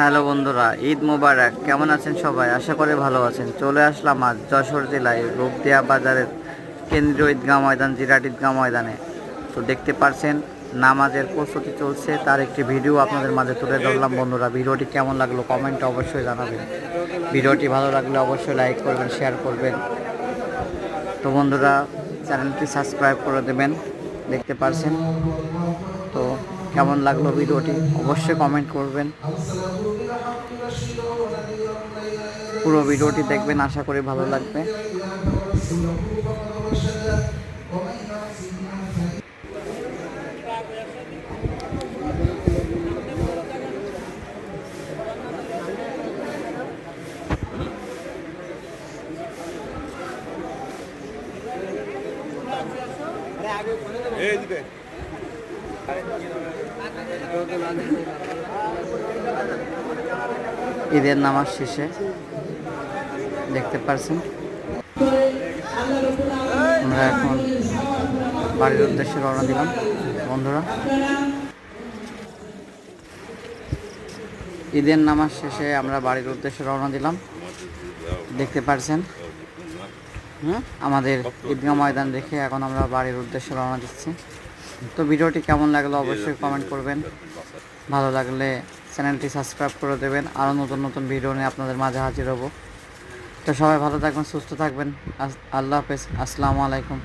Hello বন্ধুরা, ঈদ মোবারক। কেমন আছেন সবাই? আশা করি ভালো আছেন। চলে আসলাম আজ যশোর জেলায় রূপদিয়া বাজারের কেন্দ্রীয় ঈদগাহ ময়দান, জিরাট ঈদগাহ ময়দানে। তো দেখতে পারছেন, নামাজের প্রস্তুতি চলছে। তার একটি ভিডিও আপনাদের মাঝে তুলে ধরলাম বন্ধুরা। ভিডিওটি কেমন লাগল কমেন্টে অবশ্যই জানাবেন। ভিডিওটি ভালো লাগলে অবশ্যই লাইক করবেন, শেয়ার করবেন। তো বন্ধুরা, চ্যানেলটি সাবস্ক্রাইব করে দেবেন। দেখতে পারছেন? তো কেমন লাগল ভিডিওটি অবশ্যই কমেন্ট করবেন। পুরো ভিডিওটি দেখবেন আশা করি ভালো লাগবে। এইদিকে ঈদের নামাজ শেষে দেখতে পারছেন। আমরা এখন বাড়ির উদ্দেশ্যে রওনা দিলাম। বন্ধুরা, ঈদের নামাজ শেষে আমরা বাড়ির উদ্দেশ্যে রওনা দিলাম। দেখতে পারছেন? হুম আমাদের ঈদগাহ ময়দান দেখে এখন আমরা বাড়ির উদ্দেশ্যে রওনা দিচ্ছি। তো ভিডিওটি কেমন লাগল অবশ্যই কমেন্ট করবেন। ভালো লাগলে চ্যানেলটি সাবস্ক্রাইব করে দেবেন। আরও নতুন নতুন ভিডিও নিয়ে আপনাদের মাঝে হাজির হব। তো সবাই ভালো থাকবেন সুস্থ থাকবেন। আল্লাহ হাফেজ। আসসালামু আলাইকুম।